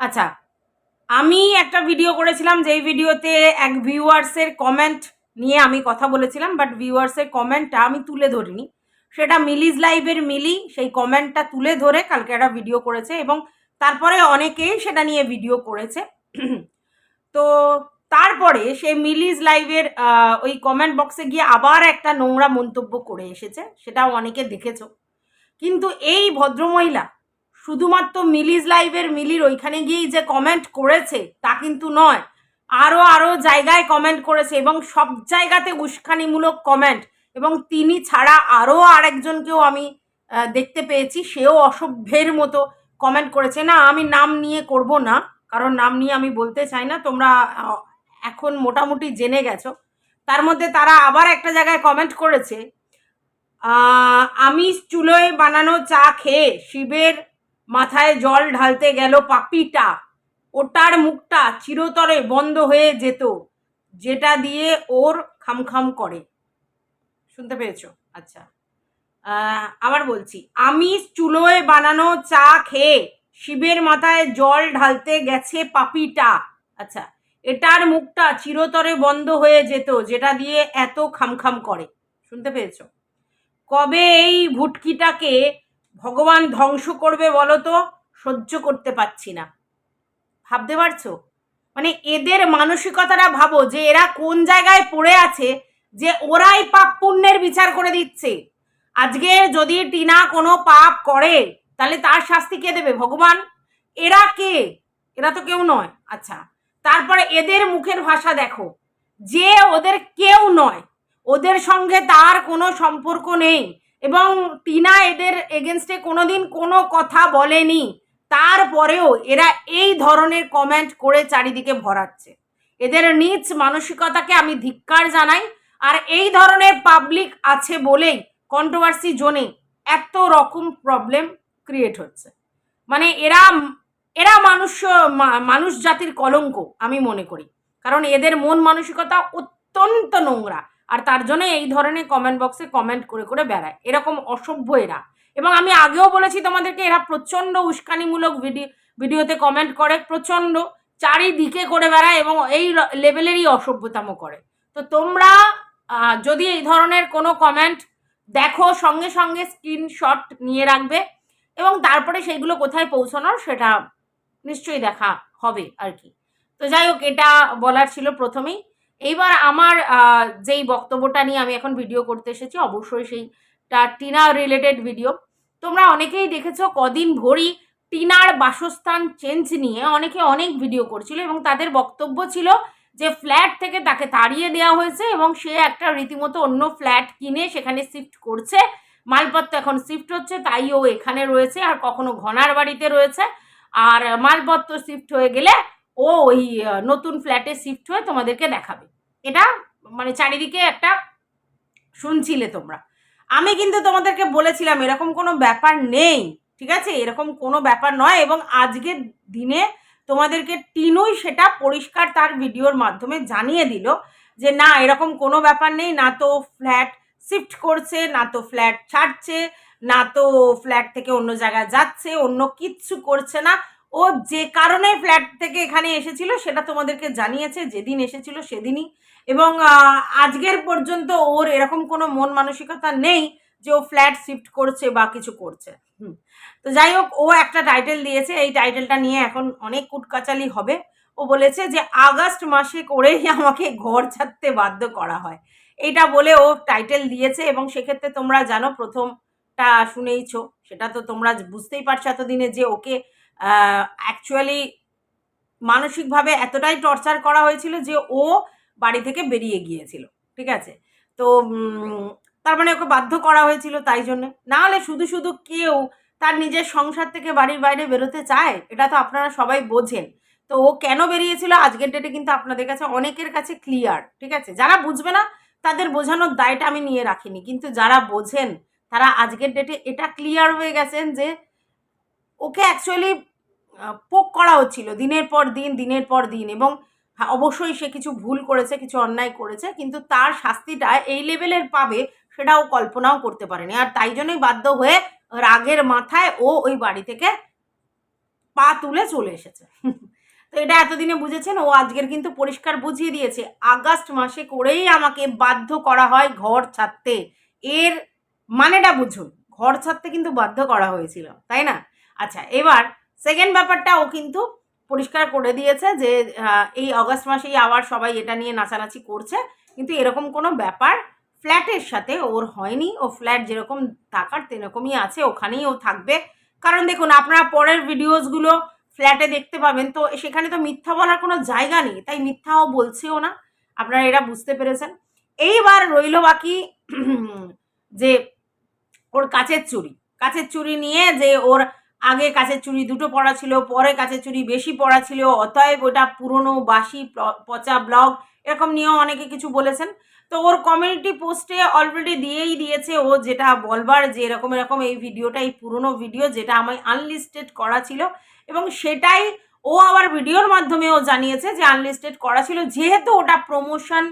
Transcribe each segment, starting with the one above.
আচ্ছা আমি একটা ভিডিও করেছিলাম, যেই ভিডিওতে এক ভিউয়ার্সের কমেন্ট নিয়ে আমি কথা বলেছিলাম বাট ভিউয়ার্সের কমেন্টটা আমি তুলে ধরিনি। সেটা মিলিজ লাইভের মিলি, সেই কমেন্টটা তুলে ধরে কালকে একটা ভিডিও করেছে এবং তারপরে অনেকেই সেটা নিয়ে ভিডিও করেছে। তো তারপরে সে মিলিজ লাইভের ওই কমেন্ট বক্সে গিয়ে আবার একটা নোংরা মন্তব্য করে এসেছে, সেটাও অনেকে দেখেছ। কিন্তু এই ভদ্রমহিলা শুধুমাত্র মিলিজ লাইভের মিলির ওইখানে গিয়েই যে কমেন্ট করেছে, তা কিন্তু নয়। আরও আরও জায়গায় কমেন্ট করেছে এবং সব জায়গাতে উস্কানিমূলক কমেন্ট এবং তিনি ছাড়া আরও আরেকজনকেও আমি দেখতে পেয়েছি, সেও অসভ্যের মতো কমেন্ট করেছে। না, আমি নাম নিয়ে করব না, কারণ নাম নিয়ে আমি বলতে চাই না, তোমরা এখন মোটামুটি জেনে গেছো। তার মধ্যে তারা আবার একটা জায়গায় কমেন্ট করেছে আমি চুলোয় বানানো চা খেয়ে শিবের মাথায় জল ঢালতে গেল পাপিটা। ওটার মুখটা চিরতরে বন্ধ হয়ে যেত, যেটা দিয়ে ওর খামখাম করে। শুনতে পেয়েছ? আচ্ছা। আবার বলছি আমি চুলোয় বানানো চা খেয়ে শিবের মাথায় জল ঢালতে গেছে পাপিটা। আচ্ছা এটার মুখটা চিরতরে বন্ধ হয়ে যেত, যেটা দিয়ে এত খামখাম করে। শুনতে পেয়েছ? কবে এই ভুটকিটাকে ভগবান ধ্বংস করবে বলো তো সহ্য করতে পারছি না। ভাবতে পারছ? মানে এদের মানসিকতাটা ভাবো যে এরা কোন জায়গায় পড়ে আছে, যে ওরাই পাপ পুণ্যের বিচার করে দিচ্ছে। আজকে যদি টিনা কোনো পাপ করে, তাহলে তার শাস্তি কে দেবে ভগবান? এরা কে? এরা তো কেউ নয়। আচ্ছা তারপরে এদের মুখের ভাষা দেখো। যে ওদের কেউ নয়, ওদের সঙ্গে তার কোনো সম্পর্ক নেই। এবং টিনা এদের এগেনস্টে কোনোদিন কোনো কথা বলেনি। তারপরেও এরা এই ধরনের কমেন্ট করে চারিদিকে ভরাচ্ছে। এদের নিজ মানসিকতাকে আমি ধিক্কার জানাই। আর এই ধরনের পাবলিক আছে বলেই কন্ট্রোভার্সি জোনে এত রকম প্রবলেম ক্রিয়েট হচ্ছে। মানে এরা এরা মানুষ মানুষ জাতির কলঙ্ক, আমি মনে করি। কারণ এদের মন মানসিকতা অত্যন্ত নোংরা। আর তার জন্য এই ধরনের কমেন্ট বক্সে কমেন্ট করে করে বেড়ায়। এরকম অসভ্য এরা। এবং আমি আগেও বলেছি তোমাদেরকে, এরা প্রচণ্ড উস্কানিমূলক ভিডিও ভিডিওতে কমেন্ট করে, প্রচণ্ড চারিদিকে করে বেড়ায় এবং এই লেভেলেরই অসভ্যতাম করে। তো তোমরা যদি এই ধরনের কোনো কমেন্ট দেখো, সঙ্গে সঙ্গে স্ক্রিনশট নিয়ে রাখবে এবং তারপরে সেইগুলো কোথায় পৌঁছানোর সেটা নিশ্চয়ই দেখা হবে আর কি। তো যাই হোক, এটা বলার ছিল প্রথমেই। এইবার আমার যেই বক্তব্যটা নিয়ে আমি এখন ভিডিও করতে এসেছি, অবশ্যই সেইটা টিনা রিলেটেড ভিডিও তোমরা অনেকেই দেখেছ কদিন ভরি টিনার বাসস্থান চেঞ্জ নিয়ে অনেকে অনেক ভিডিও করছিল এবং তাদের বক্তব্য ছিল যে ফ্ল্যাট থেকে তাকে তাড়িয়ে দেওয়া হয়েছে এবং সে একটা রীতিমতো অন্য ফ্ল্যাট কিনে সেখানে শিফট করছে। মালপত্র এখন শিফট হচ্ছে, তাই ও এখানে রয়েছে আর কখনো ঘনার বাড়িতে রয়েছে। আর মালপত্র শিফট হয়ে গেলে ও ওই নতুন ফ্ল্যাটে শিফট হয়ে তোমাদেরকে দেখাবে। এটা মানে চারিদিকে একটা শুনছিলে তোমরা। আমি কিন্তু তোমাদেরকে বলেছিলাম, এরকম কোনো ব্যাপার নেই, ঠিক আছে? এরকম কোনো ব্যাপার নয় এবং আজকের দিনে তোমাদেরকে টিনুই সেটা পরিষ্কার তার ভিডিওর মাধ্যমে জানিয়ে দিল যে, না, এরকম কোনো ব্যাপার নেই, না তো ফ্ল্যাট শিফট করছে, না তো ফ্ল্যাট ছাড়ছে, না তো ফ্ল্যাট থেকে অন্য জায়গায় যাচ্ছে, অন্য কিচ্ছু করছে না। ও যে কারণে ফ্ল্যাট থেকে এখানে এসেছিল সেটা তোমাদেরকে জানিয়েছে, যেদিন এসেছিল সেদিনই। এবং আজকের পর্যন্ত ওর এরকম কোনো মন মানসিকতা নেই যে ও ফ্ল্যাট শিফট করছে বা কিছু করছে। তো যাই হোক, ও একটা টাইটেল দিয়েছে, এই টাইটেলটা নিয়ে এখন অনেক কুটকাচালি হবে। ও বলেছে যে আগস্ট মাসে করেই আমাকে ঘর ছাড়তে বাধ্য করা হয়। এইটা বলে ও টাইটেল দিয়েছে এবং সেক্ষেত্রে তোমরা জানো প্রথমটা শুনেইছো। সেটা তো তোমরা বুঝতেই পারছ এতদিনে যে ওকে অ্যাকচুয়ালি মানসিকভাবে এতটাই টর্চার করা হয়েছিল যে ও বাড়ি থেকে বেরিয়ে গিয়েছিল, ঠিক আছে? তো তার মানে ওকে বাধ্য করা হয়েছিল তাই জন্য। না হলে শুধু শুধু কেউ তার নিজের সংসার থেকে বাড়ির বাইরে বেরোতে চায়, এটা তো আপনারা সবাই বোঝেন। তো ও কেন বেরিয়েছিল আজকের ডেটে কিন্তু আপনাদের কাছে অনেকের কাছে ক্লিয়ার ঠিক আছে? যারা বুঝবে না, তাদের বোঝানোর দায়টা আমি নিয়ে রাখিনি। কিন্তু যারা বোঝেন, তারা আজকের ডেটে এটা ক্লিয়ার হয়ে গেছেন যে ওকে অ্যাকচুয়ালি পোক করা হচ্ছিল দিনের পর দিন, দিনের পর দিন, এবং অবশ্যই সে কিছু ভুল করেছে, কিছু অন্যায় করেছে, কিন্তু তার শাস্তিটা এই লেভেলের পাবে সেটাও কল্পনাও করতে পারেনি, আর তাই জন্যই বাধ্য হয়ে রাগের মাথায় ও ওই বাড়ি থেকে পা তুলে চলে এসেছে। তো এটা এতদিনে বুঝেছেন? ও আজকের কিন্তু পরিষ্কার বুঝিয়ে দিয়েছে, আগস্ট মাসে করেই আমাকে বাধ্য করা হয় ঘর ছাড়তে। এর মানেটা বুঝুন, ঘর ছাড়তে কিন্তু বাধ্য করা হয়েছিল, তাই না? আচ্ছা এবার সেকেন্ড ব্যাপারটা ও কিন্তু পরিষ্কার করে দিয়েছে যে এই অগস্ট মাসেই আবার সবাই এটা নিয়ে নাচানাচি করছে। কিন্তু এরকম কোনো ব্যাপার ফ্ল্যাটের সাথে ওর হয়নি। ও ফ্ল্যাট যেরকম থাকার সেরকমই আছে, ওখানেই ও থাকবে। কারণ দেখুন, আপনারা পরের ভিডিওসগুলো ফ্ল্যাটে দেখতে পাবেন। তো সেখানে তো মিথ্যা বলার কোনো জায়গা নেই, তাই মিথ্যাও বলছেও না। আপনারা এরা বুঝতে পেরেছেন। এইবার রইল বাকি যে ওর কাচের চুড়ি কাচের চুড়ি নিয়ে যে ওর আগে কাচের চুড়ি দুটো পড়া ছিল, পরে কাচের চুড়ি বেশি পড়া ছিল, অতএব ওটা পুরনো বাসি পচা ব্লগ। এরকম নিয়েও অনেকে কিছু বলেছেন। তো ওর কমিউনিটি পোস্টে অলরেডি দিয়েই দিয়েছে ও যেটা বলবার, যে এরকম এরকম এই ভিডিওটা, এই পুরনো ভিডিও যেটা আমায় আনলিস্টেড করা ছিল। এবং সেটাই ও আবার ভিডিওর মাধ্যমে ও জানিয়েছে যে আনলিস্টেড করা ছিল, যেহেতু ওটা প্রমোশন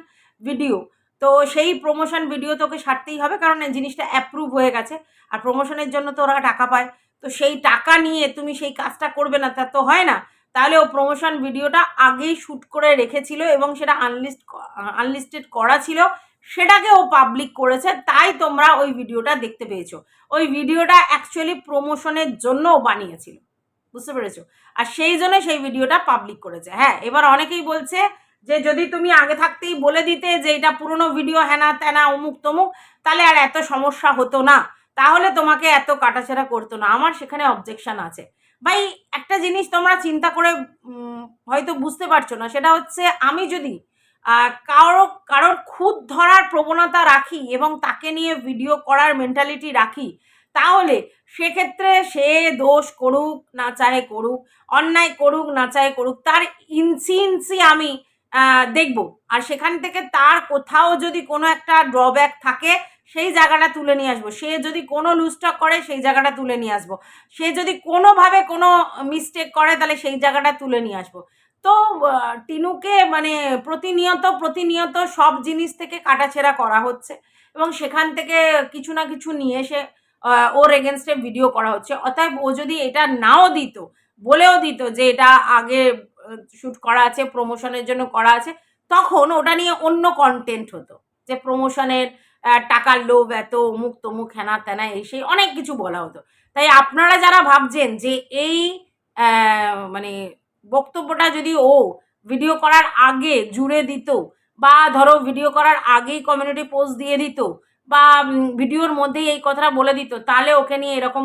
ভিডিও তো সেই প্রমোশন ভিডিও তোকে ছাড়তেই হবে, কারণ জিনিসটা অ্যাপ্রুভ হয়ে গেছে। আর প্রমোশনের জন্য তো ওরা টাকা পায়। তো সেই টাকা নিয়ে তুমি সেই কাজটা করবে না, তা তো হয় না। তাহলে ও প্রমোশন ভিডিওটা আগেই শ্যুট করে রেখেছিল এবং সেটা আনলিস্ট আনলিস্টেড করা ছিল, সেটাকে ও পাবলিক করেছে, তাই তোমরা ওই ভিডিওটা দেখতে পেয়েছ। ওই ভিডিওটা অ্যাকচুয়ালি প্রমোশনের জন্য ও বানিয়েছিল, বুঝতে পেরেছ? আর সেই জন্য সেই ভিডিওটা পাবলিক করেছে। হ্যাঁ এবার অনেকেই বলছে যে যদি তুমি আগে থাকতেই বলে দিতে যে এটা পুরনো ভিডিও হ্যানা ত্যানা অমুক তমুক তাহলে আর এত সমস্যা হতো না। তাহলে তোমাকে এত কাটাছেড়া করতো না। আমার সেখানে অবজেকশন আছে। ভাই, একটা জিনিস তোমরা চিন্তা করে হয়তো বুঝতে পারছ না, সেটা হচ্ছে আমি যদি কারও, কারোর খুদ ধরার প্রবণতা রাখি এবং তাকে নিয়ে ভিডিও করার মেন্টালিটি রাখি, তাহলে সেক্ষেত্রে সে দোষ করুক না চাহে করুক, অন্যায় করুক না চাহে করুক, তার ইঞ্চি ইঞ্চি আমি দেখব। আর সেখান থেকে তার কোথাও যদি কোনো একটা ড্রব্যাক থাকে সেই জায়গাটা তুলে নিয়ে আসব। সে যদি কোনো লুজটক করে, সেই জায়গাটা তুলে নিয়ে আসব। সে যদি কোনোভাবে কোনো মিস্টেক করে, তাহলে সেই জায়গাটা তুলে নিয়ে আসব। তো টিনুকে মানে প্রতিনিয়ত প্রতিনিয়ত সব জিনিস থেকে কাটাছেড়া করা হচ্ছে এবং সেখান থেকে কিছু না কিছু নিয়ে এসে ওর এগেনস্টে ভিডিও করা হচ্ছে। অতএব ও যদি এটা নাও দিত, বলেও দিত যে এটা আগে শ্যুট করা আছে প্রমোশনের জন্য করা আছে, তখন ওটা নিয়ে অন্য কন্টেন্ট হতো। যে প্রমোশনের টাকার লোভ এত, অমুক তমুক, হেনা তেনা, এই সেই অনেক কিছু বলা হতো। তাই আপনারা যারা ভাবছেন যে এই মানে বক্তব্যটা যদি ও ভিডিও করার আগে জুড়ে দিত বা ধরো ভিডিও করার আগেই কমিউনিটি পোস্ট দিয়ে দিত বা ভিডিওর মধ্যেই এই কথাটা বলে দিত, তাহলে ওকে নিয়ে এরকম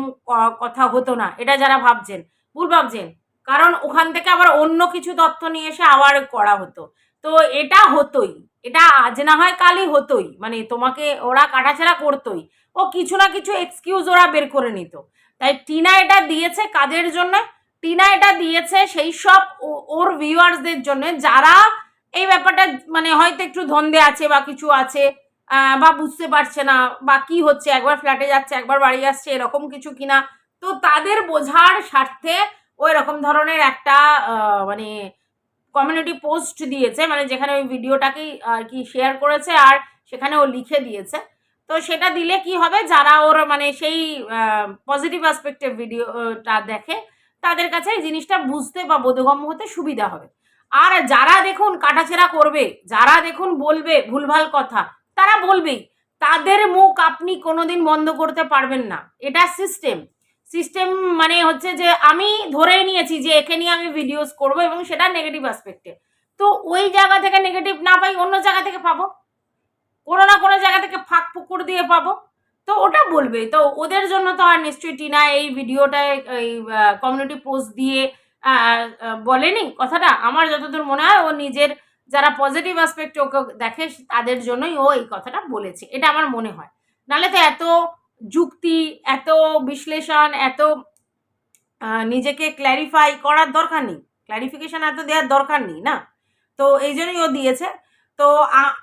কথা হতো না। এটা যারা ভাবছেন, ভুল ভাবছেন। কারণ ওখান থেকে আবার অন্য কিছু তথ্য নিয়ে এসে আবার করা হতো। তো এটা হতোই। এটা আজ না হয় কালই হতোই। মানে তোমাকে ওরা কাটাছেড়া করতোই। ও কিছু না কিছু এক্সকিউজ ওরা বের করে নিত। তাই টিনা এটা দিয়েছে কাদের জন্য? টিনা এটা দিয়েছে সেই সব ওর ভিউয়ার্সদের জন্য। যারা এই ব্যাপারটা মানে হয়তো একটু ধন্দে আছে বা কিছু আছে বা বুঝতে পারছে না, বা কি হচ্ছে, একবার ফ্ল্যাটে যাচ্ছে, একবার বাড়ি আসছে, এরকম কিছু কিনা, তো তাদের বোঝার স্বার্থে ওই রকম ধরনের একটা মানে কমিউনিটি পোস্ট দিয়েছে মানে যেখানে ওই ভিডিওটাকেই আর কি শেয়ার করেছে আর সেখানে ও লিখে দিয়েছে। তো সেটা দিলে কি হবে? যারা ওর মানে সেই পজিটিভ অ্যাসপেক্টের ভিডিওটা দেখে, তাদের কাছে এই জিনিসটা বুঝতে বা বোধগম্য হতে সুবিধা হবে। আর যারা দেখুন কাটাছেড়া করবে, যারা দেখুন বলবে ভুলভাল কথা, তারা বলবেই। তাদের মুখ আপনি কোনোদিন বন্ধ করতে পারবেন না। এটা সিস্টেম সিস্টেম মানে হচ্ছে যে আমি ধরেই নিয়েছি যে একে নিয়ে আমি ভিডিওস করব এবং সেটা নেগেটিভ অ্যাসপেক্টে তো ওই জায়গা থেকে নেগেটিভ না পাই, অন্য জায়গা থেকে পাবো। কোনো না কোনো জায়গা থেকে ফাঁক পুকুর দিয়ে পাবো। তো ওটা বলবে। তো ওদের জন্য তো আর নিশ্চয়ই টিনা এই ভিডিওটায় এই কমিউনিটি পোস্ট দিয়ে বলেনি কথাটা। আমার যতদূর মনে হয়, ও নিজের যারা পজিটিভ অ্যাসপেক্ট ওকে দেখে, তাদের জন্যই ও এই কথাটা বলেছে। এটা আমার মনে হয়। নাহলে তো এত যুক্তি, এত বিশ্লেষণ, এত নিজেকে ক্ল্যারিফাই করার দরকার নেই। ক্ল্যারিফিকেশন এত দেওয়ার দরকার নেই, না? তো এই জন্যই ও দিয়েছে। তো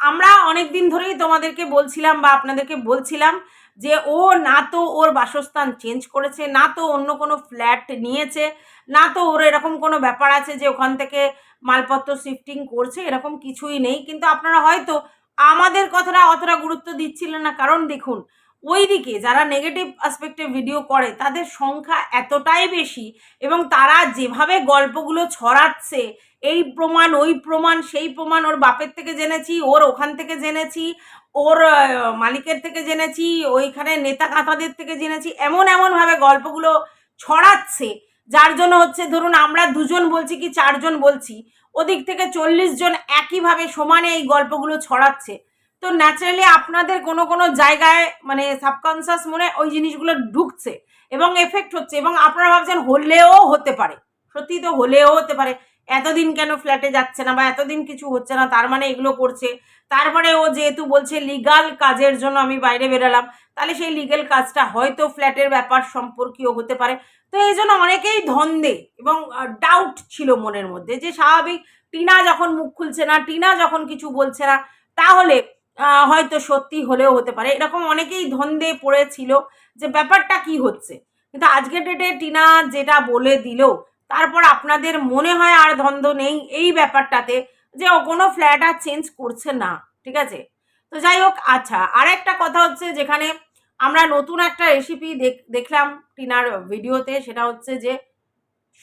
আমরা অনেক দিন ধরেই তোমাদেরকে বলছিলাম বা আপনাদেরকে বলছিলাম যে ও না তো ওর বাসস্থান চেঞ্জ করেছে, না তো অন্য কোনো ফ্ল্যাট নিয়েছে, না তো ওর এরকম কোনো ব্যাপার আছে যে ওখান থেকে মালপত্র শিফটিং করছে, এরকম কিছুই নেই। কিন্তু আপনারা হয়তো আমাদের কথাটা অতটা গুরুত্ব দিচ্ছিলেন না। কারণ দেখুন ওইদিকে যারা নেগেটিভ আসপেক্টে ভিডিও করে, তাদের সংখ্যা এতটাই বেশি এবং তারা যেভাবে গল্পগুলো ছড়াচ্ছে, এই প্রমাণ, ওই প্রমাণ, সেই প্রমাণ, ওর বাপের থেকে জেনেছি, ওর ওখান থেকে জেনেছি, ওর মালিকের থেকে জেনেছি, ওইখানে নেতা কাঁতাদের থেকে জেনেছি, এমন এমনভাবে গল্পগুলো ছড়াচ্ছে, যার জন্য হচ্ছে ধরুন আমরা দুজন বলছি কি চারজন বলছি, ওদিক থেকে চল্লিশ জন একইভাবে সমানে এই গল্পগুলো ছড়াচ্ছে। তো ন্যাচারালি আপনাদের কোনো কোনো জায়গায় মানে সাবকনসিয়াস মনে ওই জিনিসগুলো ঢুকছে এবং এফেক্ট হচ্ছে এবং আপনারা ভাবছেন হলেও হতে পারে। সত্যি তো হলেও হতে পারে। এতদিন কেন ফ্ল্যাটে যাচ্ছে না বা এতদিন কিছু হচ্ছে না, তার মানে এগুলো করছে। তারপরে ও যেহেতু বলছে লিগাল কাজের জন্য আমি বাইরে বেরালাম, তাহলে সেই লিগেল কাজটা হয়তো ফ্ল্যাটের ব্যাপার সম্পর্কীয় হতে পারে। তো এই জন্য অনেকেই ধন্দে এবং ডাউট ছিল মনের মধ্যে যে স্বাভাবিক টিনা যখন মুখ খুলছে না, টিনা যখন কিছু বলছে না, তাহলে হয়তো সত্যি হলেও হতে পারে। এরকম অনেকেই ধন্দে পড়েছিল যে ব্যাপারটা কি হচ্ছে। কিন্তু আজকের ডেটে টিনা যেটা বলে দিল, তারপর আপনাদের মনে হয় আর ধন্দ নেই এই ব্যাপারটাতে যে ও কোনো ফ্ল্যাট আর চেঞ্জ করছে না, ঠিক আছে? তো যাই হোক আচ্ছা আর একটা কথা হচ্ছে যেখানে আমরা নতুন একটা রেসিপি দেখলাম টিনার ভিডিওতে, সেটা হচ্ছে যে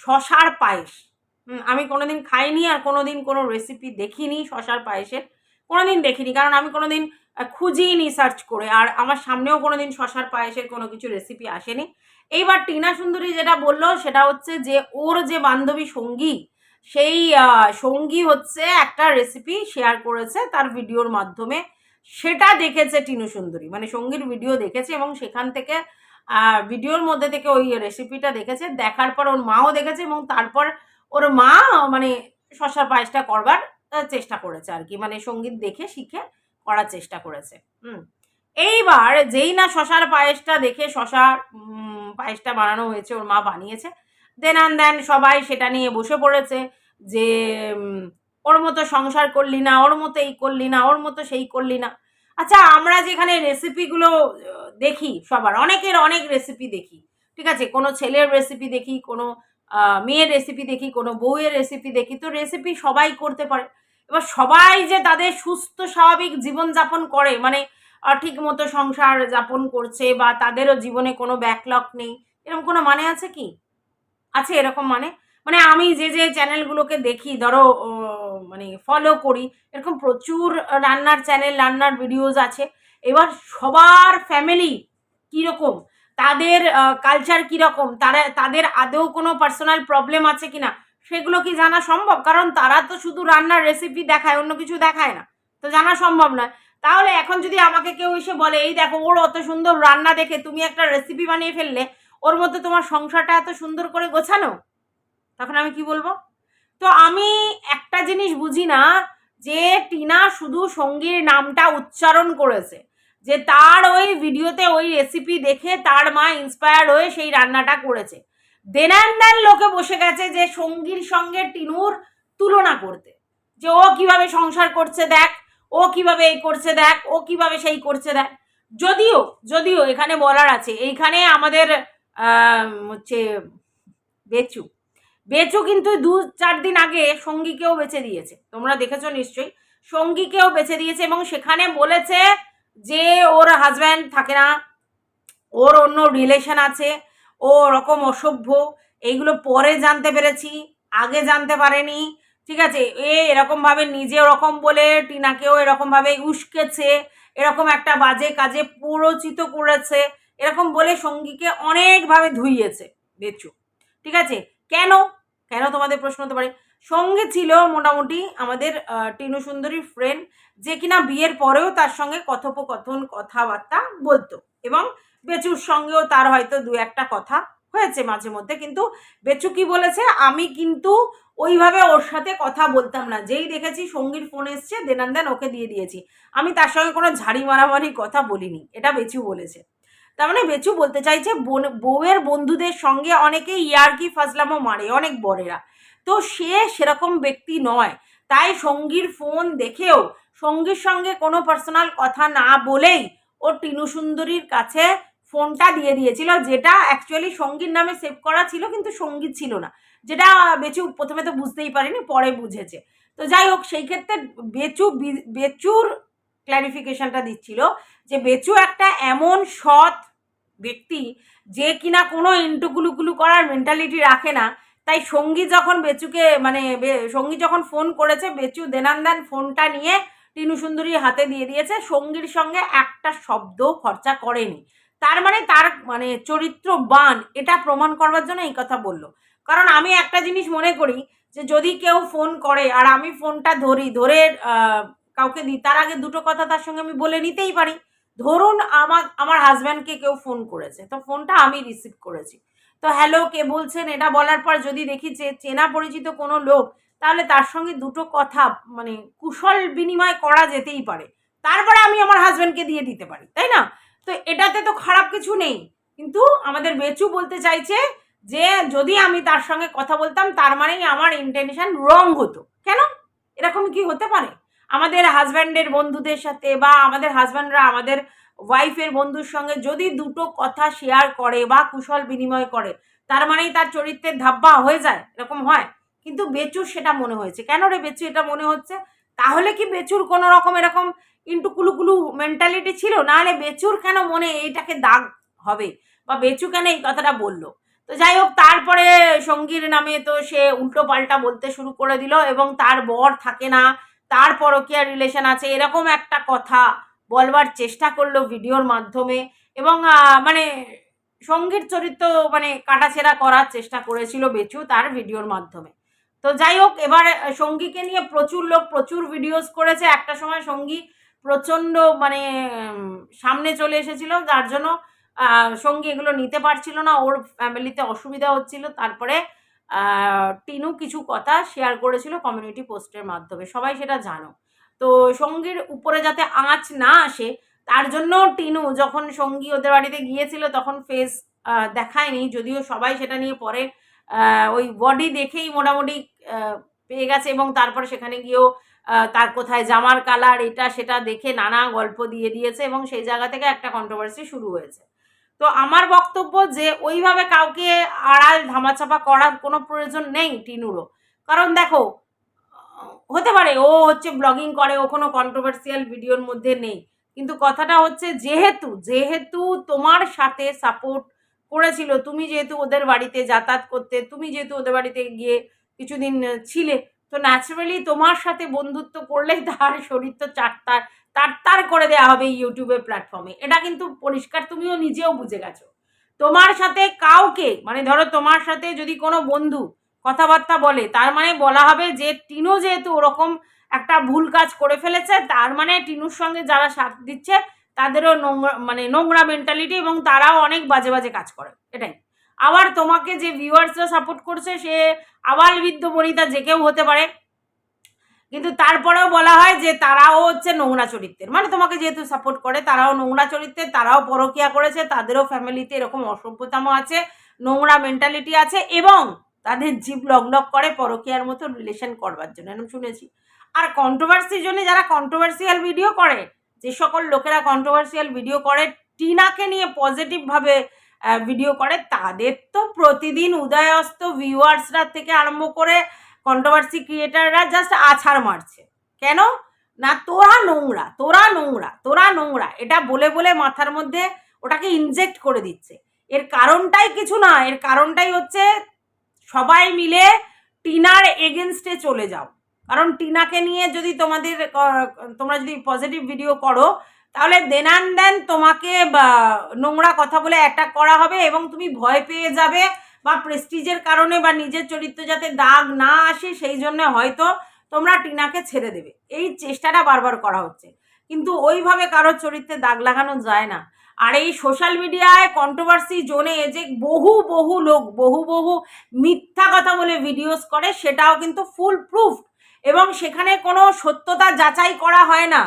শশার পায়েস। আমি কোনোদিন খাইনি আর কোনোদিন কোনো রেসিপি দেখিনি শশার পায়েসের। কোনোদিন দেখিনি, কারণ আমি কোনোদিন খুঁজিনি সার্চ করে। আর আমার সামনেও কোনোদিন শশার পায়েসের কোনো কিছু রেসিপি আসেনি। এইবার টিনা সুন্দরী যেটা বলল, সেটা হচ্ছে যে, ওর যে বান্ধবী সঙ্গী, সেই সঙ্গী হচ্ছে একটা রেসিপি শেয়ার করেছে তার ভিডিওর মাধ্যমে। সেটা দেখেছে টিনু সুন্দরী মানে সঙ্গীর ভিডিও দেখেছে এবং সেখান থেকে ভিডিওর মধ্যে থেকে ওই রেসিপিটা দেখেছে। দেখার পর ওর মাও দেখেছে এবং তারপর ওর মা মানে শশার পায়েসটা করবার চেষ্টা করেছে আর কি। মানে সংগীত দেখে শিখে করার চেষ্টা করেছে। হুম। এইবার যেই না শশার পায়েসটা দেখে শশার পায়েসটা বানানো হয়েছে, ওর মা বানিয়েছে, দেন আন দেন সবাই সেটা নিয়ে বসে পড়েছে যে ওর মতো সংসার করলি না, ওর মতো এই করলি না, ওর মতো সেই করলি না। আচ্ছা আমরা যেখানে রেসিপিগুলো দেখি সবার, অনেকের অনেক রেসিপি দেখি, ঠিক আছে? কোনো ছেলের রেসিপি দেখি, কোনো মেয়ের রেসিপি দেখি, কোনো বউয়ের রেসিপি দেখি, তো রেসিপি সবাই করতে পারে। এবার সবাই যে তাদের সুস্থ, স্বাভাবিক জীবনযাপন করে মানে ঠিক মতো সংসার যাপন করছে বা তাদেরও জীবনে কোনো ব্যাকলগ নেই, এরকম কোনো মানে আছে কি? আছে এরকম মানে? মানে আমি যে যে চ্যানেলগুলোকে দেখি, ধরো মানে ফলো করি, এরকম প্রচুর রান্নার চ্যানেল রান্নার ভিডিওস আছে। এবার সবার ফ্যামিলি কীরকম? তাদের কালচার কীরকম? তারা, তাদের আদৌ কোনো পার্সোনাল প্রবলেম আছে কিনা? সেগুলো কি জানা সম্ভব? কারণ তারা তো শুধু রান্নার রেসিপি দেখায়, অন্য কিছু দেখায় না। তো জানা সম্ভব নয়। তাহলে এখন যদি আমাকে কেউ এসে বলে, এই দেখো, ওর অত সুন্দর রান্না দেখে তুমি একটা রেসিপি বানিয়ে ফেললে, ওর মধ্যে তোমার সংসারটা এত সুন্দর করে গোছানো? তখন আমি কি বলব? তো আমি একটা জিনিস বুঝি না যে টিনা শুধু সঙ্গীর নামটা উচ্চারণ করেছে। যে তার ওই ভিডিওতে ওই রেসিপি দেখে তার মা ইন্সপায়ার হয়ে সেই রান্নাটা করেছে। দেন দেন লোকে বসে গেছে যে সঙ্গীর সঙ্গে টিনুর তুলনা করতে। যে ও কীভাবে সংসার করছে দেখ, ও কীভাবে এই করছে দেখ, ও কীভাবে সেই করছে দেখ। যদিও যদিও এখানে বলার আছে, এইখানে আমাদের হচ্ছে বেচু। বেচু কিন্তু দু চার দিন আগে সঙ্গীকেও বেছে দিয়েছে। তোমরা দেখেছ নিশ্চয়ই। সঙ্গীকেও বেছে দিয়েছে এবং সেখানে বলেছে যে ওর হাজব্যান্ড থাকে না, ওর অন্য রিলেশন আছে, ও ওরকম অসভ্য, এইগুলো পরে জানতে পেরেছি, আগে জানতে পারেনি, ঠিক আছে? এ এরকমভাবে নিজে ওরকম বলে, টিনাকেও এরকমভাবে উস্কেছে, এরকম একটা বাজে কাজে পুরোচিত করেছে, এরকম বলে সঙ্গীকে অনেকভাবে ধুইয়েছে বেচু ঠিক আছে? কেন? কেন তোমাদের প্রশ্ন হতে পারে? সঙ্গে ছিল মোটামুটি আমাদের টিনু সুন্দরীর ফ্রেন্ড যে কিনা বিয়ের পরেও তার সঙ্গে কথোপকথন, কথাবার্তা বলতো এবং বেচুর সঙ্গেও তার হয়তো দু একটা কথা হয়েছে মাঝে মধ্যে। কিন্তু বেচু কি বলেছে, আমি কিন্তু ওইভাবে ওর সাথে কথা বলতাম না। যেই দেখেছি সঙ্গীর ফোন এসছে দেনান দেন ওকে দিয়ে দিয়েছি। আমি তার সঙ্গে কোনো ঝাড়ি মারামারি কথা বলিনি, এটা বেচু বলেছে। তার মানে বেচু বলতে চাইছে, বোন- বউয়ের বন্ধুদের সঙ্গে অনেকে ইয়ার্কি ফাজলামও মারে, অনেক বড়েরা তো সে সেরকম ব্যক্তি নয়। তাই সঙ্গীর ফোন দেখেও সঙ্গীর সঙ্গে কোনো পার্সোনাল কথা না বলেই ও টিনু সুন্দরীর কাছে ফোনটা দিয়ে দিয়েছিল, যেটা অ্যাকচুয়ালি সঙ্গীর নামে সেভ করা ছিল, কিন্তু সংগীত ছিল না। যেটা বেচু প্রথমে তো বুঝতেই পারেনি, পরে বুঝেছে। তো যাই হোক, সেই ক্ষেত্রে বেচু বেচুর ক্ল্যারিফিকেশনটা দিচ্ছিল যে বেচু একটা এমন সৎ ব্যক্তি যে কিনা কোনো ইন্টুকুলুকুলু করার মেন্টালিটি রাখে না তাই সঙ্গী যখন বেচুকে মানে সঙ্গী যখন ফোন করেছে, বেচু দেনান দেন ফোনটা নিয়ে টিনু সুন্দরীর হাতে দিয়ে দিয়েছে। সঙ্গীর সঙ্গে একটা শব্দ খরচা করেনি। তার মানে তার মানে চরিত্র বান এটা প্রমাণ করবার জন্য এই কথা বলল। কারণ আমি একটা জিনিস মনে করি যে যদি কেউ ফোন করে, আর আমি ফোনটা ধরি, ধরে কাউকে দিই, তার আগে দুটো কথা তার সঙ্গে আমি বলে নিতেই পারি। ধরুন আমার আমার হাজব্যান্ডকে কেউ ফোন করেছে, তো ফোনটা আমি রিসিভ করেছি। তো হ্যালো কে বলছেন? এটা বলার পর যদি দেখি যে চেনা পরিচিত কোনো লোক, তাহলে তার সঙ্গে দুটো কথা মানে কুশল বিনিময় করা যেতেই পারে। তারপরে আমি আমার হাজব্যান্ডকে দিয়ে দিতে পারি, তাই না? তো এটাতে তো খারাপ কিছু নেই। কিন্তু আমাদের বেচু বলতে চাইছে যে যদি আমি তার সঙ্গে কথা বলতাম, তার মানেই আমার ইন্টেনশন রং হতো। কেন? এরকম কি হতে পারে? আমাদের হাজব্যান্ডের বন্ধুদের সাথে বা আমাদের হাজব্যান্ডরা আমাদের ওয়াইফের বন্ধুর সঙ্গে যদি দুটো কথা শেয়ার করে বা কুশল বিনিময় করে, তার মানেই তার চরিত্রের ধাব্বা হয়ে যায়, এরকম হয়। কিন্তু বেচুর সেটা মনে হয়েছে। কেন রে বেচু এটা মনে হচ্ছে? তাহলে কি বেচুর কোনো রকম এরকম ইন্টু কুলুকুলু মেন্টালিটি ছিল? নাহলে বেচুর কেন মনে এইটাকে দাগ হবে? বা বেচু কেন এই কথাটা বলল? তো যাই হোক, তারপরে সঙ্গীর নামে তো সে উল্টো পাল্টা বলতে শুরু করে দিল এবং তার বর থাকে না তার পরকীয়া রিলেশন আছে? এরকম একটা কথা বলবার চেষ্টা করল ভিডিওর মাধ্যমে এবং মানে সঙ্গীর চরিত্র মানে কাটাছেড়া করার চেষ্টা করেছিল বেচু তার ভিডিওর মাধ্যমে। তো যাই হোক, এবার সঙ্গীকে নিয়ে প্রচুর লোক প্রচুর ভিডিওস করেছে। একটা সময় সঙ্গী প্রচণ্ড মানে সামনে চলে এসেছিল, যার জন্য সঙ্গী এগুলো নিতে পারছিল না। ওর ফ্যামিলিতে অসুবিধা হচ্ছিল। তারপরে টিনু কিছু কথা শেয়ার করেছিল কমিউনিটি পোস্টের মাধ্যমে। সবাই সেটা জানো। তো সঙ্গীর উপরে যাতে আঁচ না আসে, তার জন্য টিনু যখন সঙ্গী ওদের বাড়িতে গিয়েছিল তখন ফেস দেখায়নি। যদিও সবাই সেটা নিয়ে পরে ওই বডি দেখেই মোটামুটি পেয়ে গেছে এবং তারপর সেখানে গিয়েও তার কোথায় জামার কালার এটা সেটা দেখে নানা গল্প দিয়ে দিয়েছে এবং সেই জায়গা থেকে একটা কন্ট্রোভার্সি শুরু হয়েছে। তো আমার বক্তব্য যে ওইভাবে কাউকে আড়াল ধামাচাপা করার কোনো প্রয়োজন নেই টিনুরও। কারণ দেখো হতে পারে, ও হচ্ছে ব্লগিং করে, ও কোনো কন্ট্রোভার্সিয়াল ভিডিওর মধ্যে নেই। কিন্তু কথাটা হচ্ছে, যেহেতু যেহেতু তোমার সাথে সাপোর্ট করেছিল, তুমি যেহেতু ওদের বাড়িতে যাতায়াত করতে, তুমি যেহেতু ওদের বাড়িতে গিয়ে কিছুদিন ছিলে, তো ন্যাচারালি তোমার সাথে বন্ধুত্ব করলেই তার শরীর তো চারতার তার তার করে দেওয়া হবে ইউটিউবের প্ল্যাটফর্মে এটা কিন্তু পরিষ্কার, তুমিও নিজেও বুঝে গেছো। তোমার সাথে কাউকে মানে ধরো তোমার সাথে যদি কোনো বন্ধু কথাবার্তা বলে। তার মানে বলা হবে যে টিনু যেহেতু ওরকম একটা ভুল কাজ করে ফেলেছে, তার মানে টিনুর সঙ্গে যারা সাথ দিচ্ছে তাদেরও নোংরা মানে নোংরা মেন্টালিটি এবং তারাও অনেক বাজে বাজে কাজ করে। এটাই। আবার তোমাকে যে ভিউয়ার্সরা সাপোর্ট করছে, সে আবার বৃদ্ধ বনিতা যে কেউ হতে পারে। কিন্তু তারপরেও বলা হয় যে তারাও হচ্ছে নোংরা চরিত্রের। মানে তোমাকে যেহেতু সাপোর্ট করে, তারাও নোংরা চরিত্রের, তারাও পরকিয়া করেছে, তাদেরও ফ্যামিলিতে এরকম অসভ্যতাম আছে, নোংরা মেন্টালিটি আছে এবং তাদের জীব লগ লগ করে পরকিয়ার মতো রিলেশন করবার জন্য, এরকম শুনেছি। আর কন্ট্রোভার্সির জন্য যারা কন্ট্রোভার্সিয়াল ভিডিও করে, যে সকল লোকেরা কন্ট্রোভার্সিয়াল ভিডিও করে, টিনাকে নিয়ে পজিটিভভাবে ভিডিও করে, তাদের তো প্রতিদিন উদয়স্ত ভিউয়ার্সরা থেকে আরম্ভ করে কন্ট্রোভার্সি ক্রিয়েটাররা জাস্ট আছাড় মারছে। কেন? না, তোরা নোংরা তোরা নোংরা তোরা নোংরা, এটা বলে বলে মাথার মধ্যে ওটাকে ইনজেক্ট করে দিচ্ছে। এর কারণটাই কিছু না, এর কারণটাই হচ্ছে সবাই মিলে টিনার এগেনস্টে চলে যাও। কারণ টিনাকে নিয়ে যদি তোমাদের তোমরা যদি পজিটিভ ভিডিও করো, তাহলে দেনান দেন তোমাকে নোংরা কথা বলে অ্যাটাক করা হবে এবং তুমি ভয় পেয়ে যাবে বা প্রেস্টিজের কারণে বা নিজের চরিত্র যাতে দাগ না আসে, সেই জন্য হয়তো তোমরা টিনাকে ছেড়ে দেবে। এই চেষ্টাটা বারবার করা হচ্ছে। কিন্তু ওইভাবে কারোর চরিত্রে দাগ লাগানো যায় না। আর এই সোশ্যাল মিডিয়ায় কন্ট্রোভার্সি জোনে যে বহু বহু লোক, বহু বহু মিথ্যা কথা বলে ভিডিওস করে, সেটাও কিন্তু ফুল প্রুফ এবং সেখানে কোনো সত্যতা যাচাই করা হয় না।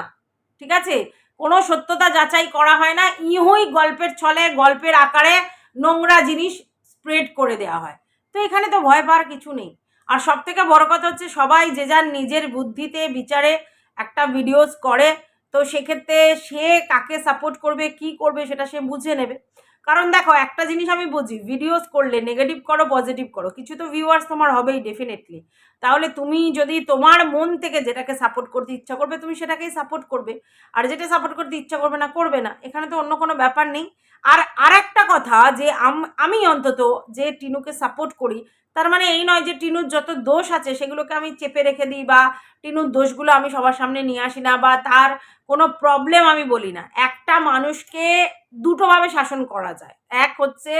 ঠিক আছে? কোনো সত্যতা যাচাই করা হয় না। ইহুই গল্পের ছলে, গল্পের আকারে নোংরা জিনিস স্প্রেড করে দেওয়া হয়। তো এখানে তো ভয় পাওয়ার কিছু নেই। আর সব থেকে বড় কথা হচ্ছে, সবাই যে যার নিজের বুদ্ধিতে, বিচারে একটা ভিডিওস করে। তো সেক্ষেত্রে সে কাকে সাপোর্ট করবে, কি করবে সেটা সে বুঝে নেবে। কারণ দেখো, একটা জিনিস আমি বুঝি ভিডিওস করলে নেগেটিভ করো পজিটিভ করো, কিছু তো ভিউয়ার্স তোমার হবেই ডেফিনেটলি তাহলে তুমি যদি তোমার মন থেকে যেটাকে সাপোর্ট করতে ইচ্ছা করবে, তুমি সেটাকেই সাপোর্ট করবে। আর যেটা সাপোর্ট করতে ইচ্ছা করবে না করবে না। এখানে তো অন্য কোনো ব্যাপার নেই। আর আর একটা কথা যে আম- অন্তত যে টিনুকে সাপোর্ট করি তার মানে এই নয় যে টিনুর যত দোষ আছে সেগুলোকে আমি চেপে রেখে দিই বা টিনুর দোষগুলো আমি সবার সামনে নিয়ে আসি না বা তার কোনো প্রবলেম আমি বলি না। একটা মানুষকে দুটোভাবে শাসন করা যায়। এক হচ্ছে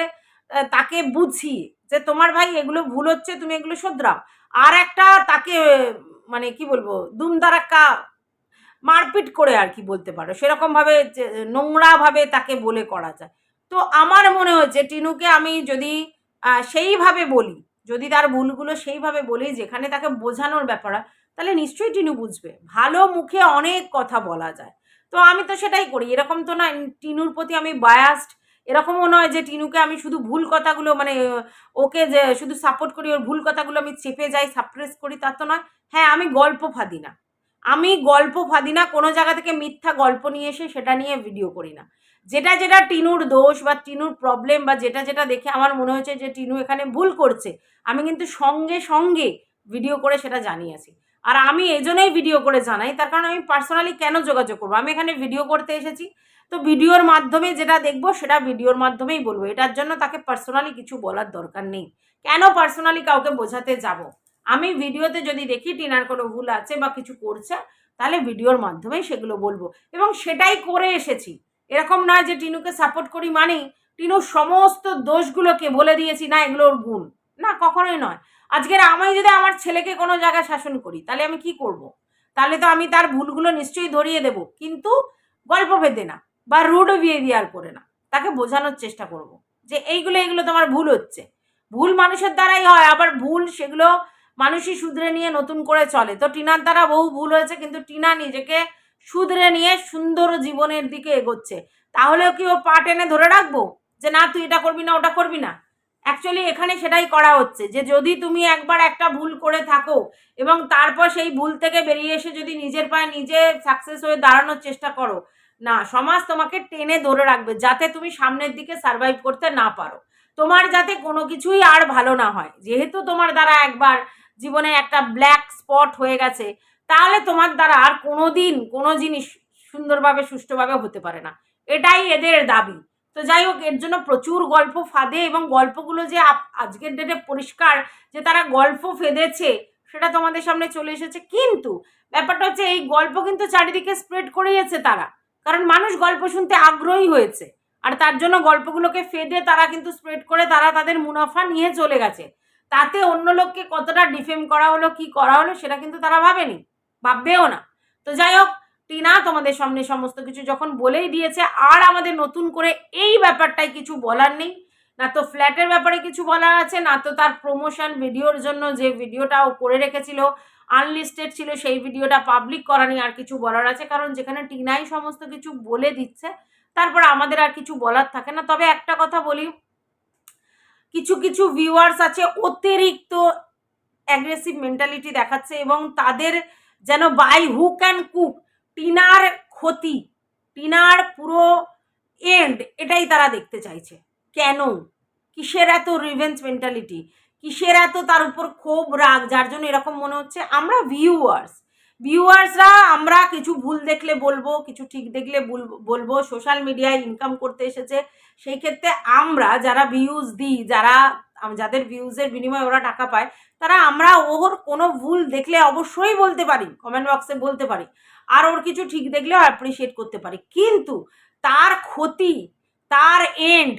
তাকে বুঝি যে তোমার ভাই এগুলো ভুল হচ্ছে, তুমি এগুলো শোধরাও। আর একটা তাকে মানে কি বলব, দুমদারাক্কা মারপিট করে আর কি বলতে পারো। সেরকমভাবে নোংরাভাবে তাকে বলে করা যায়। তো আমার মনে হচ্ছে, টিনুকে আমি যদি সেইভাবে বলি যদি তার ভুলগুলো সেইভাবে বলি যেখানে তাকে বোঝানোর ব্যাপার তাহলে নিশ্চয়ই টিনু বুঝবে। ভালো মুখে অনেক কথা বলা যায়। তো আমি তো সেটাই করি। এরকম তো নয়, টিনুর প্রতি আমি বায়াসড এরকমও নয় যে টিনুকে আমি শুধু ভুল কথাগুলো মানে ওকে যে শুধু সাপোর্ট করি, ওর ভুল কথাগুলো আমি চেপে যাই সাপ্রেস করি, তা তো নয়। হ্যাঁ আমি গল্প ফাঁদি না। আমি গল্প ফাঁদি না, কোনো জায়গা থেকে মিথ্যা গল্প নিয়ে এসে সেটা নিয়ে ভিডিও করি না। যেটা যেটা টিনুর দোষ বা টিনুর প্রবলেম বা যেটা যেটা দেখে আমার মনে হয়েছে যে টিনু এখানে ভুল করছে, আমি কিন্তু সঙ্গে সঙ্গে ভিডিও করে সেটা জানিয়েছি। আর আমি এই জন্যই ভিডিও করে জানাই, তার কারণ আমি পার্সোনালি কেন যোগাযোগ করব? আমি এখানে ভিডিও করতে এসেছি, তো ভিডিওর মাধ্যমে যেটা দেখব সেটা ভিডিওর মাধ্যমেই বলব। এটার জন্য তাকে পার্সোনালি কিছু বলার দরকার নেই। কেন পার্সোনালি কাউকে বোঝাতে যাব? আমি ভিডিওতে যদি দেখি টিনার কোনো ভুল আছে বা কিছু করছে, তাহলে ভিডিওর মাধ্যমেই সেগুলো বলব। এবং সেটাই করে এসেছি। এরকম নয় যে টিনুকে সাপোর্ট করি মানেই টিনুর সমস্ত দোষগুলোকে বলে দিয়েছি, না এগুলোর গুণ না, কখনোই নয় আজকের আমি যদি আমার ছেলেকে কোনো জায়গায় শাসন করি, তাহলে আমি কি করব। তাহলে তো আমি তার ভুলগুলো নিশ্চয়ই ধরিয়ে দেব, কিন্তু গল্প ভেদে না বা রুড বিহেভিয়ার করে না তাকে বোঝানোর চেষ্টা করব। যে এইগুলো এইগুলো তোমার ভুল হচ্ছে ভুল মানুষের দ্বারাই হয়, আবার ভুল সেগুলো মানুষই শুধরে নিয়ে নতুন করে চলে তো টিনার দ্বারা বহু ভুল হয়েছে, কিন্তু টিনা নিজেকে শুধরে নিয়ে সুন্দর জীবনের দিকে এগোচ্ছে। তাহলেও কি ও পা টেনে ধরে রাখব? যে না, তুই এটা করবি না, ওটা করবি না। অ্যাকচুয়ালি এখানে সেটাই করা হচ্ছে যে, যদি তুমি একবার একটা ভুল করে থাকো এবং তারপর সেই ভুল থেকে বেরিয়ে এসে যদি নিজের পায়ে নিজে সাকসেস হয়ে দাঁড়ানোর চেষ্টা করো, না, সমাজ তোমাকে টেনে ধরে রাখবে যাতে তুমি সামনের দিকে সার্ভাইভ করতে না পারো। তোমার যাতে কোনো কিছুই আর ভালো না হয়। যেহেতু তোমার দ্বারা একবার জীবনে একটা ব্ল্যাক স্পট হয়ে গেছে তাহলে তোমার দ্বারা আর কোনো দিন কোনো জিনিস সুন্দরভাবে, সুষ্ঠুভাবে হতে পারে না। এটাই এদের দাবি। তো যাই হোক, এর জন্য প্রচুর গল্প ফাঁদে এবং গল্পগুলো যে আজকের ডেটে পরিষ্কার যে তারা গল্প ফেঁদেছে, সেটা তোমাদের সামনে চলে এসেছে। কিন্তু ব্যাপারটা হচ্ছে, এই গল্প কিন্তু চারিদিকে স্প্রেড করিয়েছে তারা। কারণ মানুষ গল্প শুনতে আগ্রহী হয়েছে। আর তার জন্য গল্পগুলোকে ফেদে তারা কিন্তু স্প্রেড করে তারা তাদের মুনাফা নিয়ে চলে গেছে। তাতে অন্য লোককে কতটা ডিফেম করা হলো, কি করা হলো, সেটা কিন্তু তারা ভাবেনি। ভাববেও না। তো যাই হোক, টিনা তোমাদের সামনে সমস্ত কিছু যখন বলেই দিয়েছে, আর আমাদের নতুন করে এই ব্যাপারটাই কিছু বলার নেই। না তো ফ্ল্যাটের ব্যাপারে কিছু বলার আছে, না তো তার প্রমোশন ভিডিওর জন্য যে ভিডিওটা ও করে রেখেছিল আনলিস্টেড ছিল, সেই ভিডিওটা পাবলিক করা নিয়ে আর কিছু বলার আছে। কারণ যেখানে টিনাই সমস্ত কিছু বলে দিচ্ছে, তারপর আমাদের আর কিছু বলার থাকে না। তবে একটা কথা বলি, কিছু কিছু ভিউয়ার্স আছে অতিরিক্ত অ্যাগ্রেসিভ মেন্টালিটি দেখাচ্ছে এবং তাদের যেন বাই হু ক্যান কুক। টিনার ক্ষতি, টিনার পুরো এন্ড এটাই তারা দেখতে চাইছে। কেন? কিসের এত রিভেঞ্জ মেন্টালিটি কিসের এত তার উপর ক্ষোভ, রাগ, যার জন্য এরকম মনে হচ্ছে? আমরা ভিউয়ার্স ভিউয়ার্সরা আমরা কিছু ভুল দেখলে বলব, কিছু ঠিক দেখলে বলবো- সোশ্যাল মিডিয়ায় ইনকাম করতে এসেছে। সেই ক্ষেত্রে আমরা যারা ভিউজ দিই, যারা যাদের ভিউজের বিনিময়ে ওরা টাকা পায়, তারা আমরা ওর কোনো ভুল দেখলে অবশ্যই বলতে পারি কমেন্ট বক্সে বলতে পারি। আর ওর কিছু ঠিক দেখলেও অ্যাপ্রিসিয়েট করতে পারি। কিন্তু তার ক্ষতি, তার এন্ড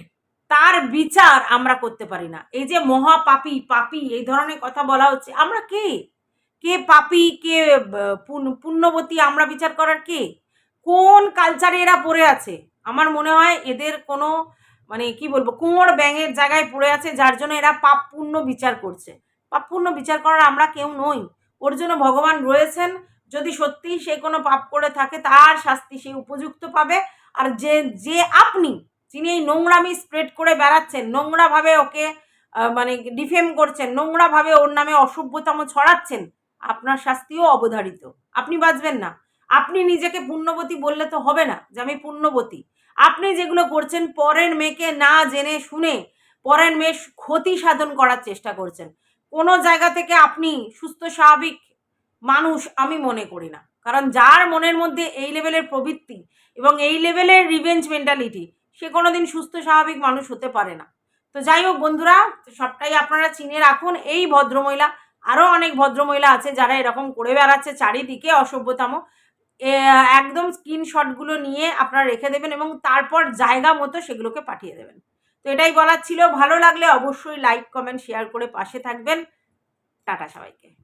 তার বিচার আমরা করতে পারি না। এই যে মহা পাপি পাপি, এই ধরনের কথা বলা হচ্ছে, আমরা কে? কে পাপি, কে পুণ্যবতী, আমরা বিচার করার কে? কোন কালচারে এরা পড়ে আছে? আমার মনে হয় এদের কোনো মানে কি বলব, কোমর ব্যাঙের জায়গায় পড়ে আছে, যার জন্য এরা পাপ পুণ্য বিচার করছে। পাপ পুণ্য বিচার করার আমরা কেউ নই। ওর জন্য ভগবান রয়েছেন। যদি সত্যিই সে কোনো পাপ করে থাকে, তার শাস্তি সে উপযুক্ত পাবে। আর যে যে আপনি, যিনি এই নোংরামি স্প্রেড করে বেড়াচ্ছেন, নোংরাভাবে ওকে মানে ডিফেম করছেন, নোংরাভাবে ওর নামে অসভ্যতম ছড়াচ্ছেন, আপনার শাস্তিও অবধারিত। আপনি বাঁচবেন না। আপনি নিজেকে পুণ্যবতী বললে তো হবে না যে আমি পুণ্যবতী। আপনি যেগুলো করছেন পরের মেয়েকে না জেনে শুনে পরের মেয়ের ক্ষতি সাধন করার চেষ্টা করছেন। কোনো জায়গা থেকে আপনি সুস্থ, স্বাভাবিক মানুষ আমি মনে করি না। কারণ যার মনের মধ্যে এই লেভেলের প্রবৃত্তি এবং এই লেভেলের রিভেঞ্জ মেন্টালিটি সে কোনোদিন সুস্থ, স্বাভাবিক মানুষ হতে পারে না। তো যাই হোক বন্ধুরা, সবটাই আপনারা চিনে রাখুন। এই ভদ্রমহিলা আরও অনেক ভদ্রমহিলা আছে যারা এরকম করে বেড়াচ্ছে, চারিদিকে অসভ্যতাম। একদম স্ক্রিনশটগুলো নিয়ে আপনারা রেখে দেবেন এবং তারপর জায়গা মতো সেগুলোকে পাঠিয়ে দেবেন। তো এটাই বলার ছিল। ভালো লাগলে অবশ্যই লাইক কমেন্ট শেয়ার করে পাশে থাকবেন। টাটা সবাইকে।